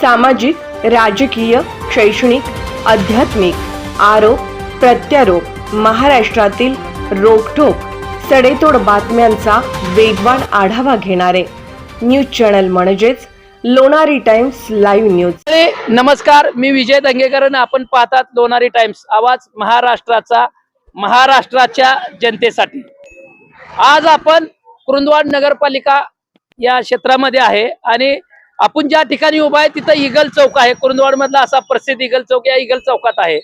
सामाजिक राजकीय शैक्षणिक आध्यात्मिक आरोप प्रत्यारोप महाराष्ट्रातील रोखोक सडेतोड बातम्यांचा वेगवान आढावा घेणारे न्यूज चॅनल म्हणजेच लोणारी टाइम्स लाईव्ह न्यूज. नमस्कार मी विजय दंगेकर आपण पाहतात लोणारी टाइम्स आवाज महाराष्ट्राचा महाराष्ट्राच्या जनतेसाठी. आज आपण कुरुंदवाड नगरपालिका या क्षेत्रामध्ये आहे आणि आपण ज्या ठिकाणी उभा आहे तिथं इगल चौक आहे. कुरुंदवाड मधला असा प्रसिद्ध इगल चौक या इगल चौकात आहे.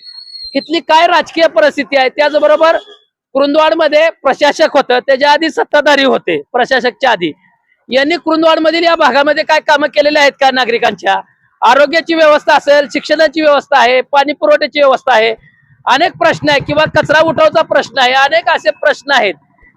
इथली काय राजकीय परिस्थिती आहे त्याचबरोबर कुरुंदवाडमध्ये प्रशासक होतं त्याच्या आधी सत्ताधारी होते प्रशासकच्या आधी. यांनी कुरुंदवाड मधील या भागामध्ये काय कामं केलेले आहेत का नागरिकांच्या? आरोग्याची व्यवस्था असेल शिक्षणाची व्यवस्था आहे पाणी पुरवठ्याची व्यवस्था आहे अनेक प्रश्न आहे किंवा कचरा उठवचा प्रश्न आहे अनेक असे प्रश्न आहेत.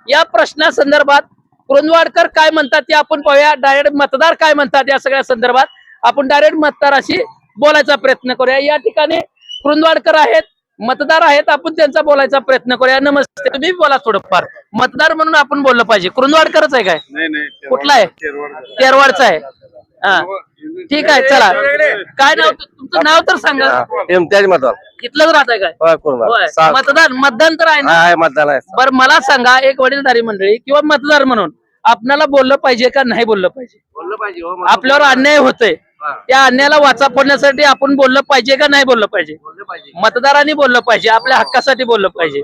या प्रश्नासंदर्भात कुरुंदवाडकर काय म्हणतात ते आपण पाहूया. डायरेक्ट मतदार काय म्हणतात या सगळ्या संदर्भात. आपण डायरेक्ट मतदाराशी बोलायचा प्रयत्न करूया. या ठिकाणी कुरुंदवाडकर आहेत मतदार आहेत आपण त्यांचा बोलायचा प्रयत्न करूया. नमस्ते. तुम्ही बोला थोडंफार. मतदार म्हणून आपण बोललं पाहिजे. कुरुंदवाडकरच आहे काय? कुठला आहे? तेरवाडचा आहे. हा. ठीक आहे चला. काय नाव तुमचं नाव तर सांगा. इम्तियाज मतदार इथलंच राहत आहे काय? होय. होय. मतदान मतदान तर आहे ना? आहे मतदान आहे. बरं मला सांगा एक वडीलधारी मंडळी किंवा मतदार म्हणून आपणाला बोललं पाहिजे का नाही बोललं पाहिजे? बोललं पाहिजे हो, आपल्यावर अन्याय होतोय. त्या अन्यायाला वाचा फोडण्यासाठी आपण बोललं पाहिजे का नाही बोललं पाहिजे? मतदारांनी बोललं पाहिजे आपल्या हक्कासाठी बोललं पाहिजे.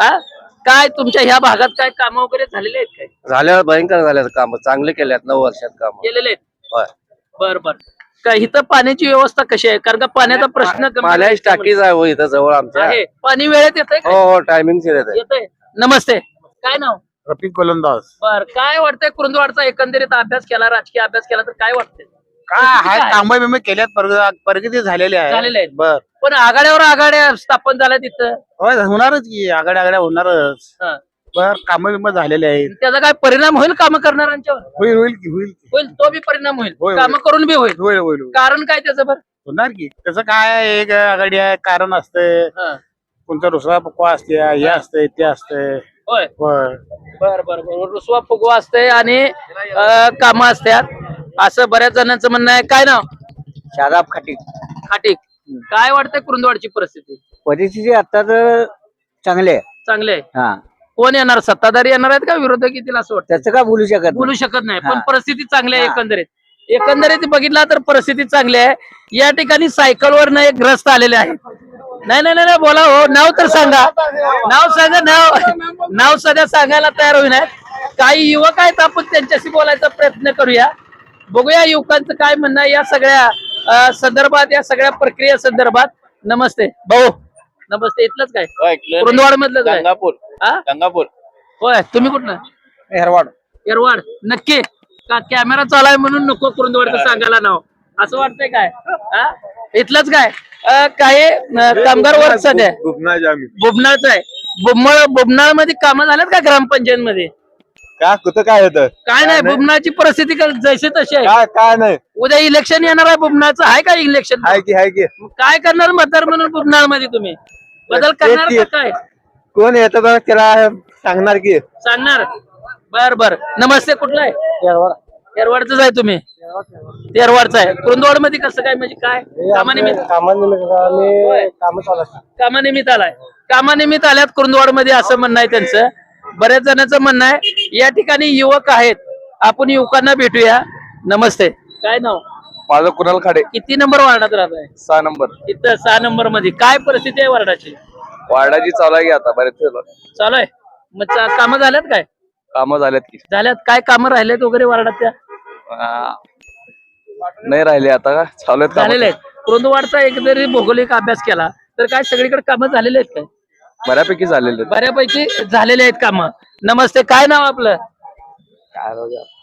हा? काय तुमच्या ह्या भागात काय कामं वगैरे झालेले आहेत काय? झाल्यावर भयंकर झाल्यात काम चांगले केल्यात नऊ वर्षात काम. केलेले आहेत. बर बर. काय इथं पाण्याची व्यवस्था कशी आहे? कारण का पाण्याचा प्रश्न पाण्याची टाकीच आहे हो इथं जवळ आमच्या. आहे. पाणी वेळेत येतंय हो का? हो टायमिंग येते येतंय. नमस्ते. काय नाव? रफिक गोलंदाज. बर काय वाटतंय कुरुंदवाडचा एकंदरीत अभ्यास केला राजकीय अभ्यास केला तर काय वाटतंय? काय आहे काय? कांबे बिंबे केल्यात प्रग- प्रगती झालेली आहे. झालेले आहेत. बर. पण आघाड्यावर आघाड्या स्थापन झाल्या तिथं होय होणारच की आघाड्या आघाड्या होणारच. हा. बर कांबे बिंबे झालेले आहेत. त्याचा काय परिणाम होईल काम करणाऱ्यांच्यावर? होईल होईल की होईल की. होईल तो बी परिणाम होईल. होय. काम करून बी होईल. होईल होईल होईल. कारण काय त्याचं बरं? होणार की. त्याचं काय आहे, एक आघाडी आहे कारण असते. हा. कोणता रुसवा पकवा असते हे असते ते असते. होय. होय. बर बर बर. रुसवा फुगवा असते आणि काम असतात असं बऱ्याच जणांचं म्हणणं आहे. काय नाव? शादाब खाटीक. खाटीक. काय वाटतंय कुरुंदवाडची परिस्थिती? परिस्थिती आता तर चांगली आहे. चांगली आहे. हा. कोण येणार? सत्ताधारी येणार आहेत का विरोधक येतील असं वाटतं? त्याचं का बोलू शकत बोलू. शकत नाही पण हा. परिस्थिती चांगली आहे हा. एकंदरीत. एकंदरीत बघितला तर परिस्थिती चांगली आहे. या ठिकाणी सायकलवर ना एक ग्रस्त आलेले आहे नाही नाही नाही नाही, बोला हो. नाव तर सांगा. नाव सांगा नाव. नाव सध्या सांगायला तयार होईना काही युवक आहेत आपण त्यांच्याशी बोलायचा प्रयत्न करूया. बघूया युवकांचं काय म्हणणं आहे या सगळ्या अं, संदर्भात या सगळ्या प्रक्रिया संदर्भात. नमस्ते. भाऊ. नमस्ते इथलंच काय? कुरुंदवाड मधलं काय? गंगापूर. हा? गंगापूर. होय तुम्ही कुठलं हेरवाड येरवाड नक्की. का कॅमेरा चालाय म्हणून नको कुरुंदवाडचं सांगायला नाव. असं वाटतंय काय? हा? इथलंच काय? अं, काही अं, कामगार वर्ग सध्या बुबनाळच आहे. बुबनाळ बुबनाळमध्ये कामं झाल्यात का ग्रामपंचायत मध्ये का? कुठं काय होतं? काय नाही बुबनाळची परिस्थिती का जैसे तशी आहे. काय काय नाही. उद्या इलेक्शन येणार आहे बुबनाळचं आहे का इलेक्शन हाय की हाय की. काय करणार मतदार म्हणून बुबनाळमध्ये तुम्ही? बदल करणार का. काय? कोण येतं बघ त्याला सांगणार की. सांगणार. बर बर. नमस्ते कुठलं आहे? येरवाडच आहे तुम्ही? येरवाडचं आहे. कुरुंदवाडमध्ये कसं काय म्हणजे काय? कामानिमित्त. कामानिमित्त आलाय. कामानिमित्त आल्यात कुरुंदवाडमध्ये असं म्हणणं आहे त्यांचं. बऱ्याच जणांचं म्हणणं आहे या ठिकाणी युवक आहेत. आपण युवकांना भेटूया. नमस्ते. काय नाव? माझं कुणाल खाडे. किती नंबर वार्डात राहत आहे? सहा नंबर. इथं सहा नंबरमध्ये काय परिस्थिती आहे वार्डाची? वार्डाची चालू आहे की आता बरेच चालू आहे. मग कामं झाल्यात काय? कामं झाल्यात की. झाल्यात. काय कामं राहिल्यात वगैरे वार्डात त्या? आ, नाही राहिले आता का? चालू आहेत कामं. झालेले आहेत. कुरुंदवाडचा एक जरी भौगोलिक अभ्यास केला तर काय सगळीकडे कामं झालेले आहेत काय? बऱ्यापैकी झालेले आहेत. बऱ्यापैकी झालेले आहेत कामं. नमस्ते काय नाव आपलं?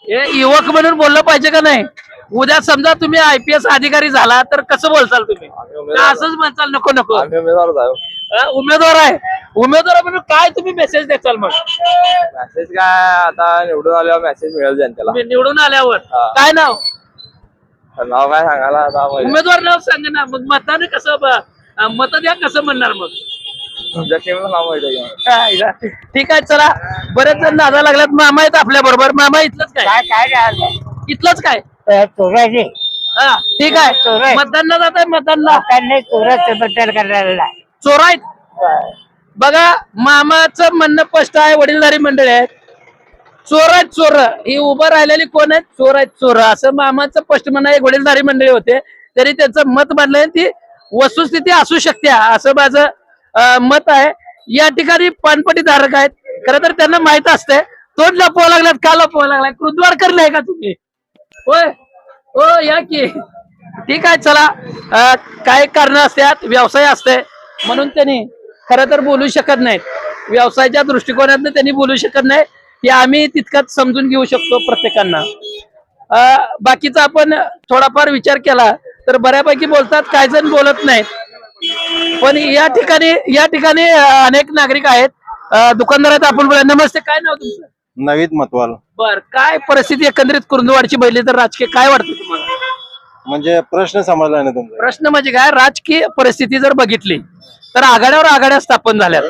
हे युवक म्हणून बोललं पाहिजे का नाही? उद्या समजा तुम्ही आयपीएस अधिकारी झाला तर कसं बोलचाल तुम्ही? का असंच म्हणचाल नको नको. आम्ही. हा, उमेदवार आहे. उमेदवार म्हणून काय तुम्ही मेसेज द्याल मग? मेसेज काय आता निवडून आल्यावर मेसेज मिळेल जनतेला. तुम्ही निवडून आल्यावर. हा. काय नाव? नाव काय सांगायला आता माहिती. उमेदवार नाव सांगा ना. मग मताने कसं ब- अं, मत द्या कसं म्हणणार मग? ठीक आहे चला. बरेच जण नादा लागल्यात. मामा आहेत आपल्या बरोबर. मामा इथलंच काय? काय काय इथलंच काय? हा ठीक आहे. मतदानला जात आहे मतदानला. त्यांनी चोराचं बद्दल करायला. चोर आहेत. बघा मामाचं म्हणणं स्पष्ट आहे. वडीलधारी मंडळी आहेत. चोर आहेत चोर. ही उभं राहिलेली कोण आहेत? चोर आहेत चोर. असं मामाचं स्पष्ट म्हणणं आहे. वडीलधारी मंडळी होते. तरी त्यांचं मत मांडलंय ती वस्तुस्थिती असू शकते. असं माझं मत आहे. या ठिकाणी पानपटी धारक आहेत. खर तर त्यांना माहीत असते तोंड लपवा लागलात का लपवा लागलाय कृद्वार करलाय का तुम्ही? होय. हो या की. ठीक आहे चला. काय कारण असतात व्यवसाय असते म्हणून त्यांनी खरं तर बोलू शकत नाहीत. व्यवसायाच्या दृष्टिकोनातून त्यांनी बोलू शकत नाही हे आम्ही तितकंच समजून घेऊ शकतो प्रत्येकांना. बाकीचा आपण थोडाफार विचार केला तर बऱ्यापैकी बोलतात काही जण बोलत नाहीत. पण या ठिकाणी या ठिकाणी अनेक नागरिक आहेत. दुकानदार आहेत आपण बोला नमस्ते काय नाव तुमचं? नवीत मतवाल. बर काय परिस्थिती एकंदरीत कुरुंदवाडची बघितली तर राजकीय काय वाटतं तुम्हाला? म्हणजे प्रश्न समजला नाही तुमचा. प्रश्न म्हणजे काय राजकीय परिस्थिती जर बघितली तर आघाड्यावर आघाड्या स्थापन झाल्यात.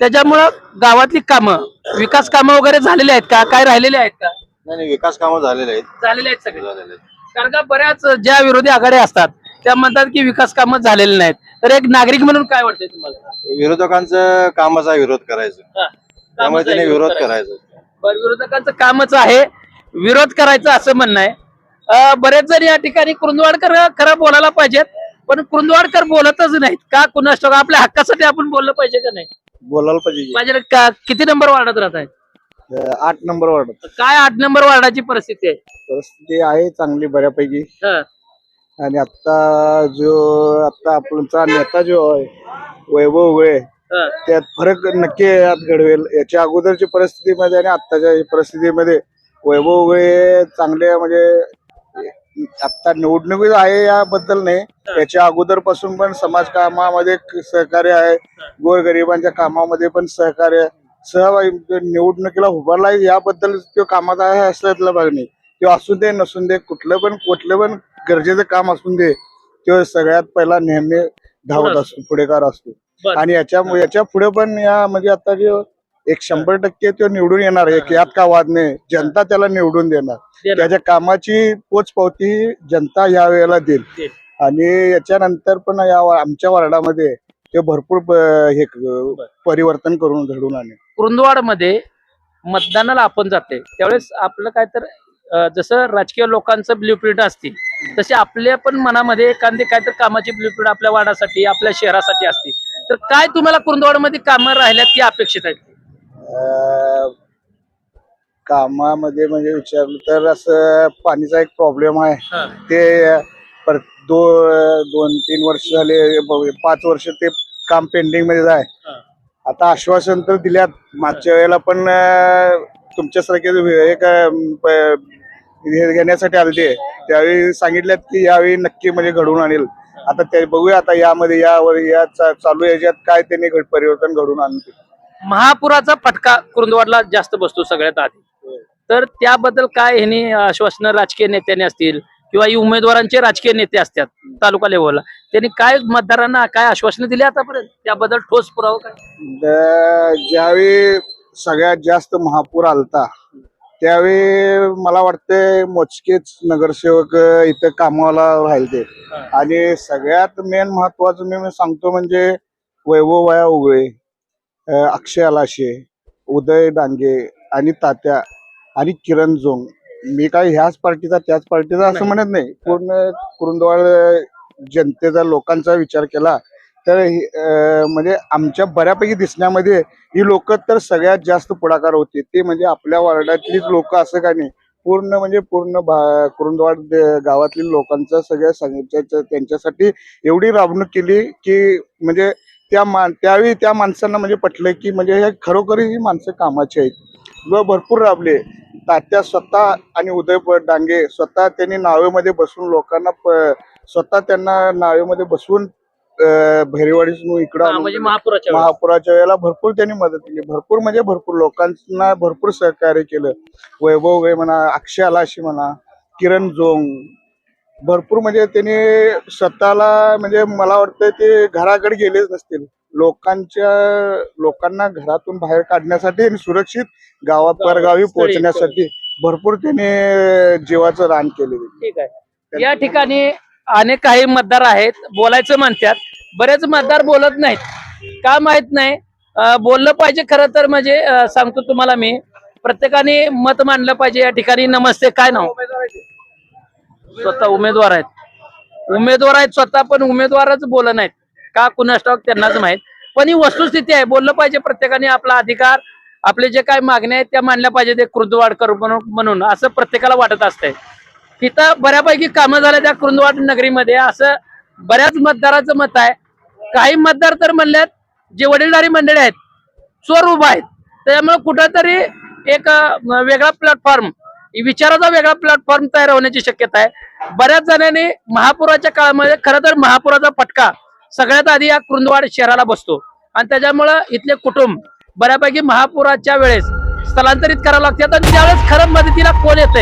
त्याच्यामुळं गावातली कामं विकास कामं वगैरे झालेली आहेत का? काय राहिलेले आहेत का? नाही नाही, विकास कामं झालेले आहेत. झालेले आहेत सगळे. कारण का बऱ्याच ज्या विरोधी आघाड्या असतात त्या म्हणतात की विकास कामं झालेले नाहीत. तर एक नागरिक म्हणून काय वाटतंय तुम्हाला? विरोधकांचं कामाचा विरोध करायचं. हा. त्यामुळे त्याने विरोध करायचा. बरं विरोधकांचं कामच आहे. विरोध करायचं असं म्हणणं आहे. अं, बरेच जण या ठिकाणी कुरुंदवाडकर खरं बोलायला पाहिजेत पण कुरुंदवाडकर बोलतच नाहीत. का कुणास ठाऊक? आपल्या हक्कासाठी आपण बोललं पाहिजे का नाही? बोलायला पाहिजे पाहिजे का किती नंबर वार्डात राहत आहे आठ नंबर वार्ड काय आठ नंबर वार्डाची परिस्थिती आहे? परिस्थिती आहे चांगली बऱ्यापैकी. हं, आणि आता जो आता आपला नेता जो आहे वैभव उगळे हं. त्यात फरक नक्की यात घडवेल. याच्या अगोदरची परिस्थितीमध्ये आणि आत्ताच्या परिस्थितीमध्ये वैभव उगळे चांगले म्हणजे आता निवडणुकीत आहे याबद्दल नाही. याच्या अगोदरपासून पण समाज कामामध्ये सहकार्य आहे. गोरगरिबांच्या कामामध्ये पण सहकार्य सहभागी निवडणुकीला उभारला याबद्दल तो कामात आहे असल्यातला भाग नाही. तो असू दे नसून दे कुठलं पण कुठलं पण गरजेचं काम असून दे तो सगळ्यात पहिला नेहमी धावत असतो पुढेकार असतो. आणि याच्या याच्यापुढे पण या म्हणजे आता जो एक शंभर टक्के तो निवडून येणार एक यात का वाद नाही जनता त्याला निवडून देणार. त्याच्या कामाची पोचपावती जनता या वेळेला देईल. आणि याच्यानंतर पण या आमच्या वार्डामध्ये ते भरपूर हे परिवर्तन करून घडून आणेल. कुरुंदवाडमध्ये मतदानाला आपण जाते. त्यावेळेस आपलं काय तर जसं राजकीय लोकांचं ब्ल्यू प्रिंट असते तसे आपल्या पण मनामध्ये एखादी काय तर कामाची ब्ल्यू प्रिंट आपल्या वाडासाठी आपल्या शहरासाठी असते तर काय तुम्हाला कुरुंदवाडमध्ये कामं राहिल्यात ती अपेक्षित आहेत? कामामध्ये म्हणजे विचारलं तर असं पाणीचा एक प्रॉब्लेम आहे. ते पर- दो दोन तीन वर्ष झाले पाच वर्ष ते काम पेंडिंगमध्ये आहे. आता आश्वासन तर दिल्यात मागच्या वेळेला पण तुमच्यासारखे एक घेण्यासाठी आले ते त्यावेळी सांगितल्यात की यावेळी नक्की म्हणजे घडून आणेल. आता ते बघूया आता यामध्ये यावर या चालू याच्यात काय त्यांनी परिवर्तन घडून आणते महापुराचा फटका कुरुंदवाडला जास्त बसतो सगळ्यात आधी. तर त्याबद्दल काय ह्यांनी आश्वासनं राजकीय नेत्याने असतील किंवा ही उमेदवारांचे राजकीय नेते असतात तालुका लेवलला त्यांनी काय मतदारांना काय आश्वासनं दिली आतापर्यंत? त्याबद्दल ठोस पुरावा काय? ज्यावेळी सगळ्यात जास्त महापूर आलता त्यावेळी मला वाटते मोजकेच नगरसेवक इथं कामाला राहिले आणि सगळ्यात मेन महत्वाचं मी सांगतो म्हणजे वैभव वया उगळे अक्षय अलाशे उदय डांगे आणि तात्या आणि किरण जोंग. मी काय ह्याच पार्टीचा त्याच पार्टीचा असं. म्हणत नाही. पूर्ण कुरुंदवाड जनतेचा लोकांचा विचार केला तर ही, म्हणजे आमच्या बऱ्यापैकी दिसण्यामध्ये ही लोक तर सगळ्यात जास्त पुढाकार होते. ते म्हणजे आपल्या वार्डातलीच लोक असं का नाही. पूर्ण म्हणजे पूर्ण भा- कुरुंदवाड गावातील लोकांचा सगळ्या संघाच्या- त्यांच्यासाठी एवढी राबणूक केली की म्हणजे त्या मा त्यावेळी त्या माणसांना म्हणजे पटलं की म्हणजे हे खरोखर ही माणसं कामाची आहेत. व भरपूर राबले. तात्या स्वतः आणि उदय डांगे स्वतः त्यांनी नावेमध्ये बसून लोकांना स्वतः त्यांना नावेमध्ये बसवून भैरवाडीतून इकडं हा, आणून म्हणजे महापुराच्या वेळेस. महापुराच्या वेळेला भरपूर त्यांनी मदत केली. भरपूर म्हणजे भरपूर लोकांना भरपूर सहकार्य केलं. वैभव गे म्हणा अक्षय अलाशी म्हणा किरण जोंग भरपूर म्हणजे त्यांनी स्वतःला म्हणजे मला वाटतं ते घराकडे गेलेच नसतील. लोकांच्या लोकांना घरातून बाहेर काढण्यासाठी आणि सुरक्षित गावात परगावी स्थळी- पोहोचण्यासाठी भरपूर त्यांनी जीवाचं रान केलेलं ठीक आहे. या ठिकाणी अनेक काही मतदार आहेत बोलायचं म्हणतात. बरेच मतदार बोलत नाहीत. का माहीत नाही? बोललं पाहिजे खरं तर म्हणजे सांगतो तुम्हाला मी. प्रत्येकाने मत मांडलं पाहिजे. या ठिकाणी नमस्ते. काय नाव? स्वतः उमेदवार आहेत. उमेदवार आहेत स्वतः पण उमेदवारच बोलत नाहीत. का? कुणा स्टॉक त्यांनाच माहीत. पण ही वस्तुस्थिती आहे. बोललं पाहिजे प्रत्येकाने आपला अधिकार आपले जे काय मागण्या आहेत त्या मांडल्या पाहिजे ते कृतवाड करू म्हणून म्हणून. असं प्रत्येकाला वाटत असतंय. तिथं बऱ्यापैकी कामं झाल्या त्या कुरुंदवाड नगरीमध्ये. असं बऱ्याच मतदाराचं मत आहे. काही मतदार तर म्हणल्यात जे वडीलधारी मंडळी आहेत चोर उभा आहेत. त्याच्यामुळे कुठंतरी एक वेगळा प्लॅटफॉर्म विचाराचा वेगळा प्लॅटफॉर्म तयार होण्याची शक्यता आहे. बऱ्याच जणांनी महापुराच्या काळामध्ये खरं तर महापुराचा फटका सगळ्यात आधी या कुरुंदवाड शहराला बसतो. आणि त्याच्यामुळं इथले कुटुंब बऱ्यापैकी महापुराच्या वेळेस स्थलांतरित करावं लागतात आणि त्यावेळेस खरं मदतीला कोण आहे